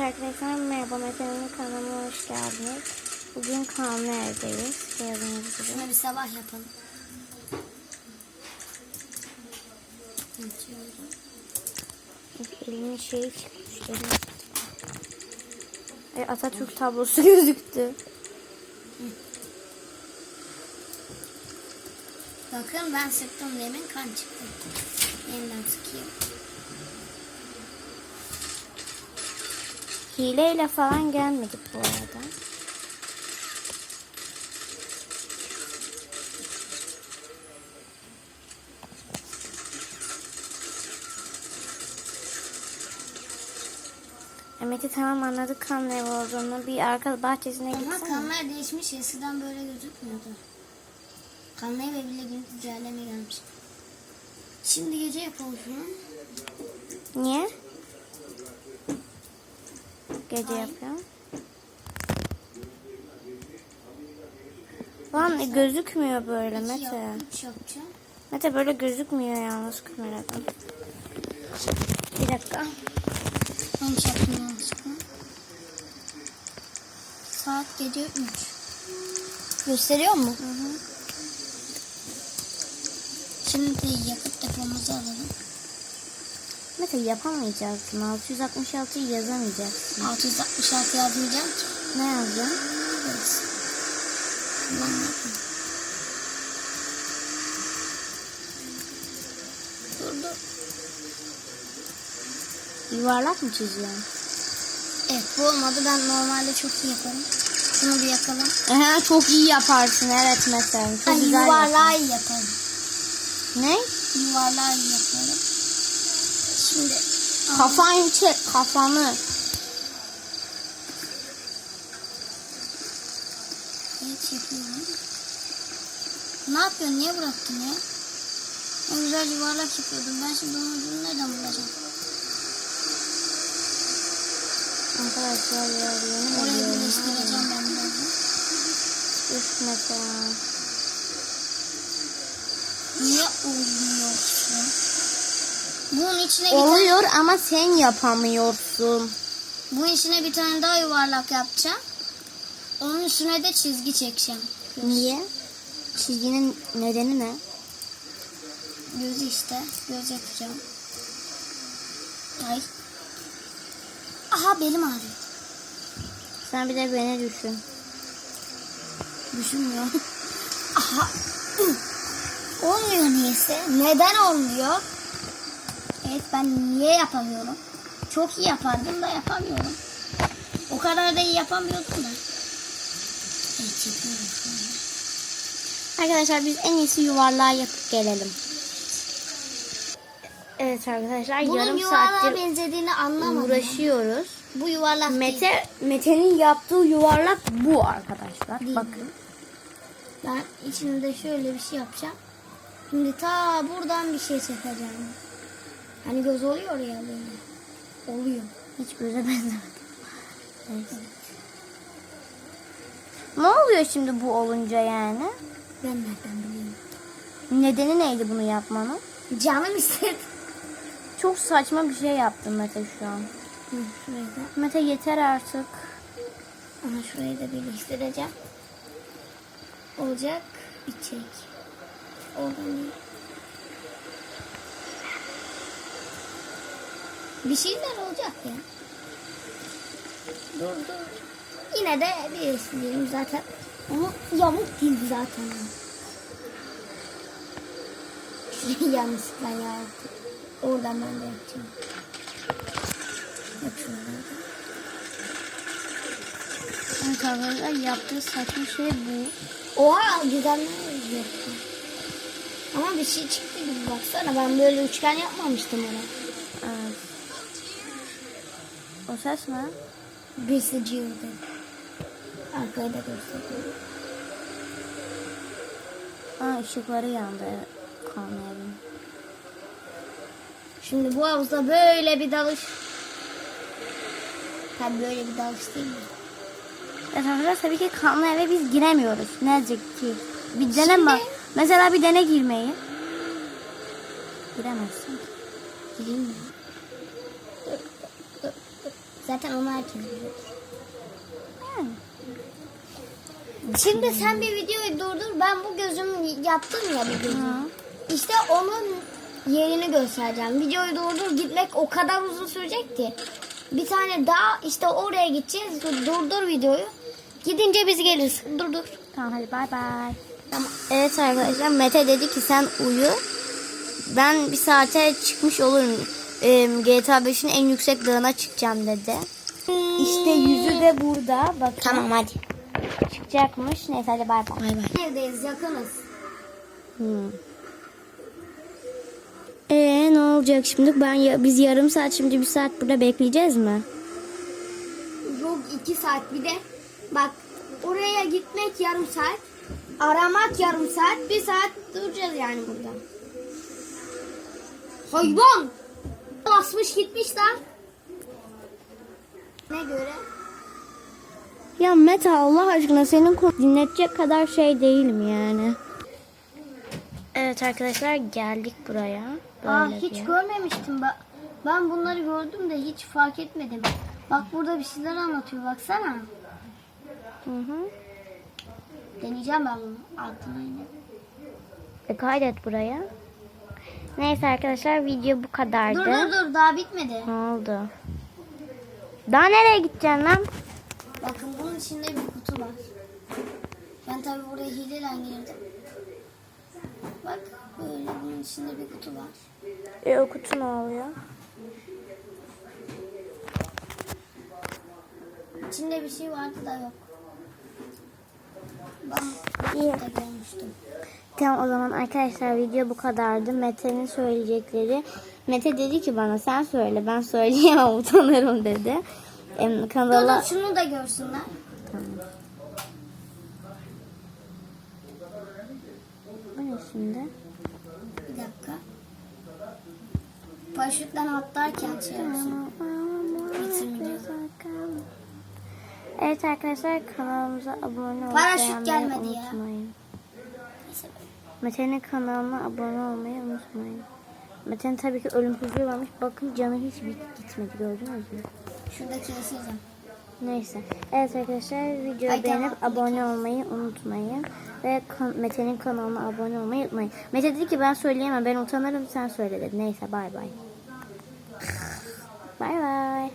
Evet arkadaşlar merhaba Mete'nin kanalıma hoş geldiniz. Bugün kanlı evdeyiz. Gördüğünüz gibi. Şuna bir sabah yapalım. Elimin şeyi çıkmış. Elim. E, Atatürk tablosu gözüktü. Bakın ben sıktım demin kan çıktı. Yeniden sıkayım. Hileyle falan gelmedik bu arada. Mete tamam anladık kanlı ev olduğunu. Bir arka bahçesine Ama gitsene. kanlar değişmiş. Eskiden böyle gözükmüyordu. Kanlar ve bile gün güncelleme gelmiş. Şimdi gece yapalım. Niye? Gece yapıyorum. Lan e, gözükmüyor böyle Mete. Mete böyle gözükmüyor yalnız kameradan. Bir dakika. Yanlış yaptım yanlışlıkla. Saat gece 3. Gösteriyor mu? Hı hı. Şimdi yakıt depomuzu alalım. Mete yapamayacaksın. 666'yı yazamayacaksın. 666 yazmayacağım ki. Ne yazacaksın? Burası. Tamam yapayım. Dur dur. Yuvarlak mı çiziyorsun? Evet bu olmadı. Ben normalde çok iyi yaparım. Şunu bir yakalım. Ehe, çok iyi yaparsın evet mesela. Çok Ay, güzel yuvarlağı yaparım. yaparsın. Ne? Yuvarlağı yaparım. Kafanı çek kafanı. Ne yapıyorsun? Niye bıraktın ya? Ne güzel yuvarlak yapıyordum. Ben şimdi ucunu nereden bulacağım? Arkadaşlar ya Orayı ediyorum. birleştireceğim ben birazdan. Üf mesela. Niye olmuyorsun? Bunun içine bir tane, Oluyor ama sen yapamıyorsun. bunun içine bir tane daha yuvarlak yapacağım. Onun üstüne de çizgi çekeceğim. Niye? Çizginin nedeni ne? Gözü işte. Göz yapacağım. Ay. Aha belim ağrıyor. Sen bir de beni düşün. Düşünmüyor. Aha. Olmuyor niyeyse. Neden olmuyor? Evet ben niye yapamıyorum? Çok iyi yapardım da yapamıyorum. O kadar da iyi yapamıyordum da. Evet çekiyorum şu anda. Arkadaşlar biz en iyisi yuvarlağı yapıp gelelim. Evet arkadaşlar Bunun yarım yuvarlığa saattir benzediğini anlamadım. uğraşıyoruz. Bu yuvarlak değil. Mete Mete'nin yaptığı yuvarlak bu arkadaşlar. Değil. Bakın. Ben içinde şöyle bir şey yapacağım. Şimdi ta buradan bir şey çekeceğim. Hani göz oluyor ya böyle. Oluyor. Hiç göze benzemedi. Neyse. Ne oluyor şimdi bu olunca yani? Ben nereden bileyim? Nedeni neydi bunu yapmanın? Canım istedi. Çok saçma bir şey yaptın Mete şu an. Hı, Şurayı da, Mete yeter artık. ama şurayı da birleştireceğim. Olacak bir çek. Oradan Bir şeyler olacak ya. Dur dur. Yine de birleştirelim zaten. Ama yamuk değil zaten. Şurayı yanlışlıkla ya. Oradan ben de yapacağım. Yap şuradan yaptığı saçma şey bu. Oha güzel yaptı. Ama bir şey çıktı gibi baksana. Ben böyle üçgen yapmamıştım ona. O ses ne? Birisi cıyırdı. Arkayı da gösteriyor. Aa ışıkları yandı. Kameranın. Şimdi bu havuzda böyle bir dalış. Tabii böyle bir dalış değil mi? Evet arkadaşlar tabii ki kanlı eve biz giremiyoruz. Ne ki. Bir dene Şimdi- bak. Mesela bir dene girmeyi. Giremezsin. Gireyim mi? Zaten onu herkes biliyor. Şimdi sen bir videoyu durdur. Ben bu gözümü yaptım ya bir gözümü. İşte onun yerini göstereceğim. Videoyu durdur gitmek o kadar uzun sürecek ki. Bir tane daha işte oraya gideceğiz. Dur- Durdur videoyu. Gidince biz geliriz. Durdur. Tamam hadi bay bay. Tamam. Evet arkadaşlar Mete dedi ki sen uyu. Ben bir saate çıkmış olurum. GTA 5'in en yüksek dağına çıkacağım dedi. İşte yüzü de burada. Bakın. Tamam hadi. Çıkacakmış. Neyse hadi bay bay. Bay bay. Evdeyiz yakınız. Hmm. Ee ne olacak şimdi? Ben ya, biz yarım saat şimdi bir saat burada bekleyeceğiz mi? Yok iki saat bir de bak oraya gitmek yarım saat. Aramak yarım saat. Bir saat duracağız yani burada. Hayvan! Basmış gitmiş lan. Ne göre? Ya Mete Allah aşkına senin konu dinletecek kadar şey değilim yani. Evet arkadaşlar geldik buraya. Aa, Böyle hiç bir- görmemiştim. Bak, ben bunları gördüm de hiç fark etmedim. Bak burada bir şeyler anlatıyor baksana. Hı hı. Deneyeceğim ben bunu. Altına inip. E, kaydet buraya. Neyse arkadaşlar video bu kadardı. Dur dur dur daha bitmedi. Ne oldu? Daha nereye gideceksin lan? Bakın bunun içinde bir kutu var. Ben tabii buraya hileyle girdim. Bak böyle bunun içinde bir kutu var. E o kutu ne oluyor? İçinde bir şey vardı da yok. Ben İyi. görmüştüm. Tamam o zaman arkadaşlar video bu kadardı. Mete'nin söyleyecekleri. Mete dedi ki bana sen söyle ben söyleyemem utanırım dedi. Em, kanala... dur şunu da görsünler. Tamam. Bu ne şimdi? Bir dakika. Paraşütten atlarken şey yapsın. Evet arkadaşlar kanalımıza abone olmayı Paraşüt gelmedi ya. Neyse. Mete'nin kanalına abone olmayı unutmayın. Mete'nin tabii ki ölümsüzlüğü varmış. Bakın canı hiç bit- gitmedi gördünüz mü? Şuradaki yaşayacağım. Neyse. Evet arkadaşlar videoyu Ay, beğenip tamam. abone olmayı unutmayın. Ve kan- Mete'nin kanalına abone olmayı unutmayın. Mete dedi ki ben söyleyemem ben utanırım sen söyle dedi. Neyse bay bay. Bay bay.